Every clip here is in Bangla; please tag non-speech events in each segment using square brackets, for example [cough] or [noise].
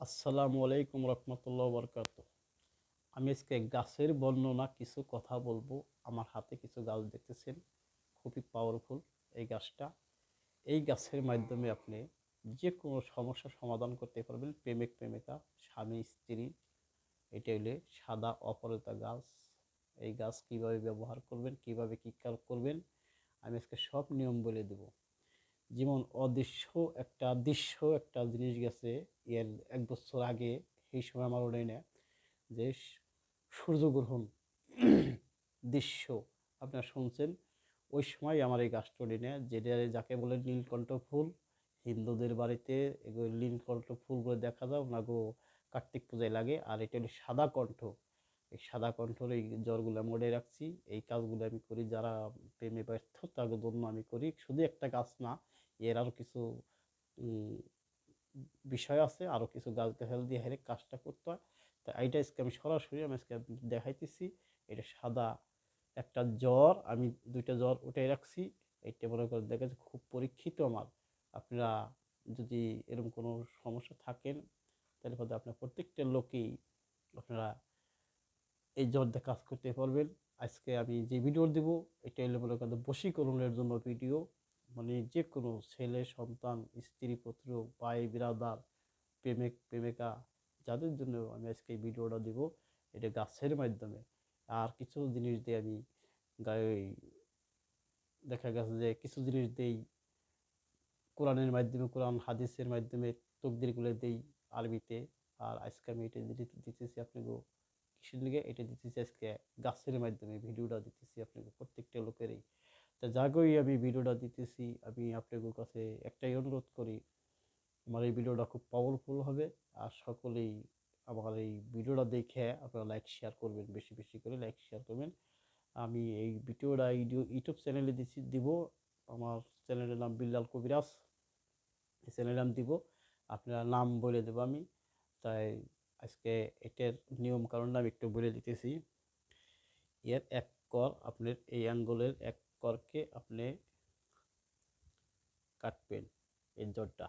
আসসালামু আলাইকুম রহমতুল্লাহ বরকাত। আমি আজকে গাছের বর্ণনা কিছু কথা বলব। আমার হাতে কিছু গাছ দেখতেছেন, খুবই পাওয়ারফুল এই গাছটা। এই গাছের মাধ্যমে আপনি যে কোনো সমস্যার সমাধান করতে পারবেন। প্রেমিক, প্রেমিকা, স্বামী, স্ত্রী, এটা হলে সাদা অপরাজিতা গাছ। এই গাছ কীভাবে ব্যবহার করবেন, কীভাবে কী করবেন, আমি আজকে সব নিয়ম বলে দেবো। যেমন অদৃশ্য একটা দৃশ্য একটা জিনিস গেছে এর এক বছর আগে, সেই সময় আমার ওটাই না, যে সূর্যগ্রহণ, [clears throat] দৃশ্য, আপনারা শুনছেন? ওই সময় আমার এই গাছটা ওঠে না, যেটা যাকে বলে নীলকণ্ঠ ফুল, হিন্দুদের বাড়িতে এগুলো নীলকণ্ঠ ফুল বলে দেখা যায়, ওনাগো কার্তিক পূজায় লাগে, আর এটা হলো সাদা কণ্ঠ। এই সাদা কণ্ঠর এই জ্বরগুলো মোড়ে রাখছি, এই কাজগুলো আমি করি, যারা প্রেমে ব্যর্থ, তাদের জন্য আমি করি। শুধু একটা গাছ না এর আরও কিছু বিষয় আছে আরও কিছু গাছ গাছাল দিয়ে হেরে কাজটা করতে হয়। তো এইটা আজকে আমি সরাসরি, আমি আজকে দেখাইতেছি, এটা সাদা একটা জ্বর, আমি দুইটা জ্বর উঠে রাখছি। এইটা মনে করে দেখা যাচ্ছে খুব পরীক্ষিত আমার। আপনারা যদি এরকম কোনো সমস্যা থাকেন, তাহলে হয়তো আপনার প্রত্যেকটা লোকেই আপনারা এই জ্বর দিয়ে কাজ করতে পারবেন। আজকে আমি যে ভিডিও দেবো, এটা হলো মনে করেন বশীকরণের জন্য ভিডিও। মানে যে কোনো ছেলে, সন্তান, স্ত্রী, পুত্র, ভাই, বিরাদার, প্রেমিক, প্রেমিকা, যাদের জন্য আমি আজকে এই ভিডিওটা দিব, এটা গাছের মাধ্যমে। আর কিছু জিনিস দিয়ে আমি দেখা গেছে যে কিছু জিনিস দেই কোরআনের মাধ্যমে, কোরআন হাদিসের মাধ্যমে তকদিরগুলো দেই আরবিতে। আর আজকে আমি এটা দিতেছি আপনাকে কিসের লিগে এটা দিতেছি আজকে গাছের মাধ্যমে, ভিডিওটা দিতেছি আপনাকে প্রত্যেকটা লোকেরই। তা জাগোই আমি ভিডিওটা দিতেছি। আমি আপনাদের কাছে একটাই অনুরোধ করি, আমার এই ভিডিওটা খুব পাওয়ারফুল হবে আর সকলেই আমার এই ভিডিওটা দেখে আপনারা লাইক শেয়ার করবেন, বেশি বেশি করে লাইক শেয়ার করবেন। আমি এই ভিডিওটা ইউটিউব চ্যানেলে দিচ্ছি দিব। আমার চ্যানেলের নাম বিল্লাল কবিরাজ। এই চ্যানেলের নাম দিব। আপনারা নাম বলে দেবো আমি। তাই আজকে এটার নিয়ম কারণটা আমি একটু বলে দিতেছি। এর এক কর আপনার এই আঙ্গুলের এক করকে আপনি কাটবেন এই জ্বরটা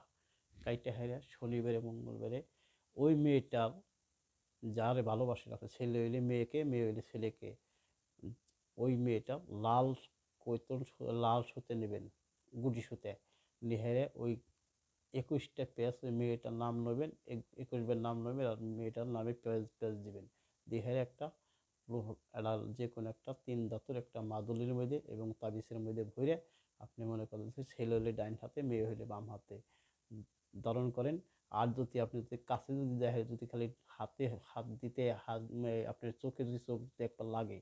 কাইটে হাইরা শনিবারে, মঙ্গলবারে ওই মেয়েটার যারে ভালোবাসেন আপনার ছেলে হইলে মেয়েকে, মেয়ে হইলে ছেলেকে, ওই মেয়েটা লাল কৈতন লাল সুতে নেবেন, গুটি সুতে। নিহেরে ওই একুশটা পেঁয়াজ মেয়েটার নাম নেবেন একুশবার নাম নেবেন আর মেয়েটার নামে পেঁয়াজ পেঁয়াজ দেবেন। দিয়ে একটা একটা যে কোনো একটা তিন দাঁতর একটা মাদুলির মধ্যে এবং তাবিসের মধ্যে ভরে আপনি মনে করেন যে ছেলে হলে ডাইন হাতে, মেয়ে হলে বাম হাতে ধারণ করেন। আর যদি আপনি যদি কাছে যদি দেখে, যদি খালি হাতে হাত দিতে, হাত আপনার চোখে যদি চোখ একটা লাগে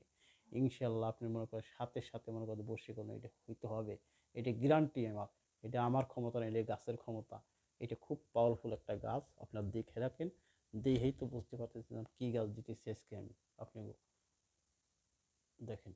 ইনশাল্লাহ আপনি মনে করেন সাথে সাথে মনে করেন বসে এটা হইতে হবে। এটা গ্যারান্টি আমার। এটা আমার ক্ষমতা নেই এটা গাছের ক্ষমতা। এটা খুব পাওয়ারফুল একটা গাছ, আপনার দেখে রাখেন। দেখেই তো বুঝতে পারতেছিলাম কী গাছ দিতেছি আজকে আমি। আপনি দেখেন।